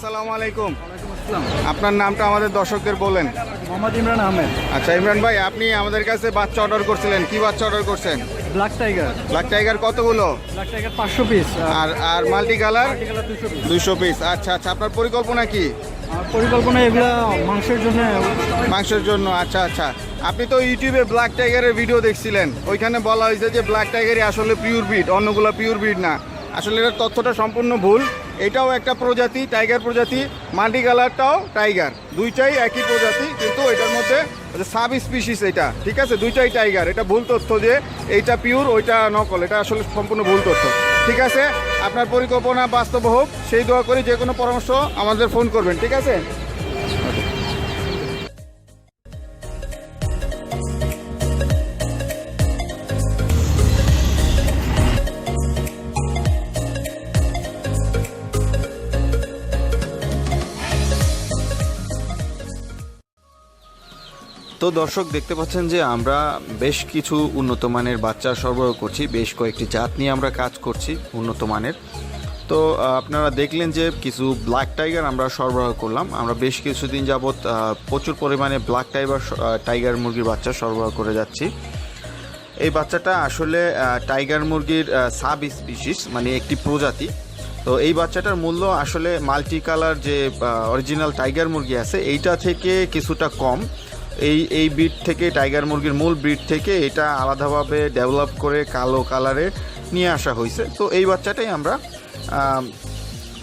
আসসালামু আলাইকুম। আপনার নামটা আমাদের দর্শকদের বলেন। মোহাম্মদ ইমরান আহমেদ। আচ্ছা ইমরান ভাই আপনি আমাদের কাছে বাচ্চা অর্ডার করছিলেন। কি বাচ্চা অর্ডার করছেন? ব্ল্যাক টাইগার ব্ল্যাক টাইগার কতগুলো? ব্ল্যাক টাইগার পাঁচশো পিস আর আর মাল্টি কালার দুশো পিস আচ্ছা আচ্ছা আপনার পরিকল্পনা কি? পরিকল্পনা এগুলো মাংসের জন্য। মাংসের জন্য আচ্ছা আচ্ছা। আপনি তো ইউটিউবে ব্ল্যাক টাইগারের ভিডিও দেখছিলেন। ওইখানে বলা হয়েছে যে ব্ল্যাক টাইগারই আসলে পিওর ব্রিড অন্যগুলো পিওর ব্রিড না। আসলে এটার তথ্যটা সম্পূর্ণ ভুল। এটাও একটা প্রজাতি টাইগার প্রজাতি মাল্টি কালারটাও টাইগার দুইটাই একই প্রজাতি, কিন্তু এটার মধ্যে সাব স্পিসিস এটা, ঠিক আছে? দুইটাই টাইগার এটা ভুল তথ্য যে এইটা পিওর ওইটা নকল। এটা আসলে সম্পূর্ণ ভুল তথ্য। ঠিক আছে? আপনার পরিকল্পনা বাস্তব হোক, সেই দোয়া করে যে কোনো পরামর্শ আমাদের ফোন করবেন, ঠিক আছে? তো দর্শক, দেখতে পাচ্ছেন যে আমরা বেশ কিছু উন্নত মানের বাচ্চা সরবরাহ করছি, বেশ কয়েকটি জাত নিয়ে আমরা কাজ করছি উন্নত মানের। তো আপনারা দেখলেন যে কিছু ব্ল্যাক টাইগার আমরা সরবরাহ করলাম। আমরা বেশ কিছুদিন যাবৎ প্রচুর পরিমাণে ব্ল্যাক টাইগার টাইগার মুরগির বাচ্চা সরবরাহ করে যাচ্ছি। এই বাচ্চাটা আসলে টাইগার মুরগির সাব স্পিসিস মানে একটি প্রজাতি। তো, এই বাচ্চাটার মূল্য আসলে মাল্টি কালার যে অরিজিনাল টাইগার মুরগি আছে, এইটা থেকে কিছুটা কম। এই এই ব্রিড থেকে টাইগার মুরগির মূল ব্রিড থেকে এটা আলাদাভাবে ডেভেলপ করে কালো কালারে নিয়ে আসা হয়েছে। তো এই বাচ্চাটাই আমরা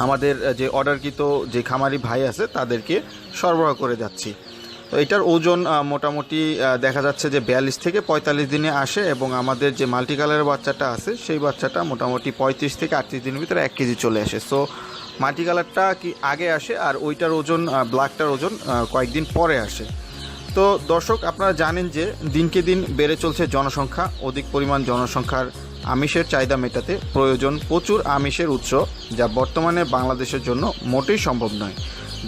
আমাদের যে অর্ডারকৃত যে খামারি ভাই আছে, তাদেরকে সরবরাহ করে যাচ্ছি। তো এটার ওজন মোটামুটি দেখা যাচ্ছে যে বিয়াল্লিশ থেকে পঁয়তাল্লিশ দিনে আসে এবং আমাদের যে মাল্টি কালারের বাচ্চাটা আছে, সেই বাচ্চাটা মোটামুটি পঁয়ত্রিশ থেকে আটত্রিশ দিনের ভিতরে এক কেজি চলে আসে। সো মাল্টি কালারটা কি আগে আসে আর ওইটার ওজন ব্ল্যাকটার ওজন কয়েকদিন পরে আসে। তো দর্শক, আপনারা জানেন যে দিনকে দিন বেড়ে চলছে জনসংখ্যা। অধিক পরিমাণ জনসংখ্যার আমিষের চাহিদা মেটাতে প্রয়োজন প্রচুর আমিষের উৎস, যা বর্তমানে বাংলাদেশের জন্য মোটেই সম্ভব নয়।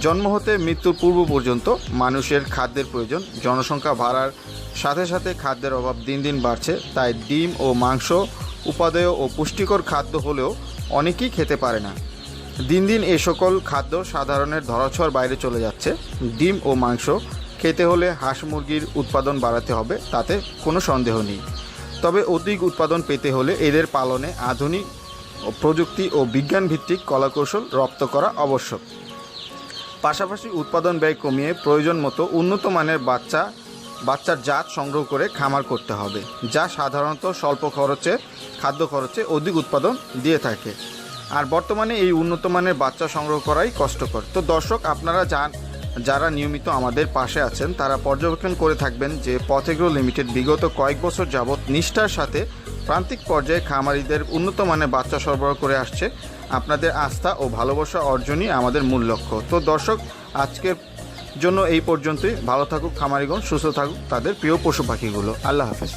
জন্ম হতে মৃত্যুর পূর্ব পর্যন্ত মানুষের খাদ্যের প্রয়োজন, জনসংখ্যা বাড়ার সাথে সাথে খাদ্যের অভাব দিন দিন বাড়ছে, তাই ডিম ও মাংস উপাদেয় ও পুষ্টিকর খাদ্য হলেও অনেকেই খেতে পারে না। দিন দিন এ সকল খাদ্য সাধারণের ধরাছোঁয়ার বাইরে চলে যাচ্ছে। ডিম ও মাংস খেতে হলে হাঁস মুরগির উৎপাদন বাড়াতে হবে, তাতে কোনো সন্দেহ নেই। তবে অধিক উৎপাদন পেতে হলে এদের পালনে আধুনিক প্রযুক্তি ও বিজ্ঞান ভিত্তিক কলাকৌশল রপ্ত করা আবশ্যক। পাশাপাশি উৎপাদন ব্যয় কমিয়ে প্রয়োজন মতো উন্নত মানের বাচ্চা, বাচ্চার জাত সংগ্রহ করে খামার করতে হবে, যা সাধারণত স্বল্প খরচে, খাদ্য খরচে অধিক উৎপাদন দিয়ে থাকে। আর বর্তমানে এই উন্নত মানের বাচ্চা সংগ্রহ করাই কষ্টকর। তো দর্শক, আপনারা যান যারা নিয়মিত আমাদের পাশে আছেন, তারা পর্যবেক্ষণ করে থাকবেন যে পথেগ্রো লিমিটেড বিগত কয়েক বছর যাবৎ নিষ্ঠার সাথে প্রান্তিক পর্যায়ে খামারিদের উন্নত মানের বাচ্চা সরবরাহ করে আসছে। আপনাদের আস্থা ও ভালোবাসা অর্জনই আমাদের মূল লক্ষ্য। তো দর্শক, আজকের জন্য এই পর্যন্তই। ভালো থাকুক খামারিগণ, সুস্থ থাকুক তাদের প্রিয় পশু পাখিগুলো। আল্লাহ হাফেজ।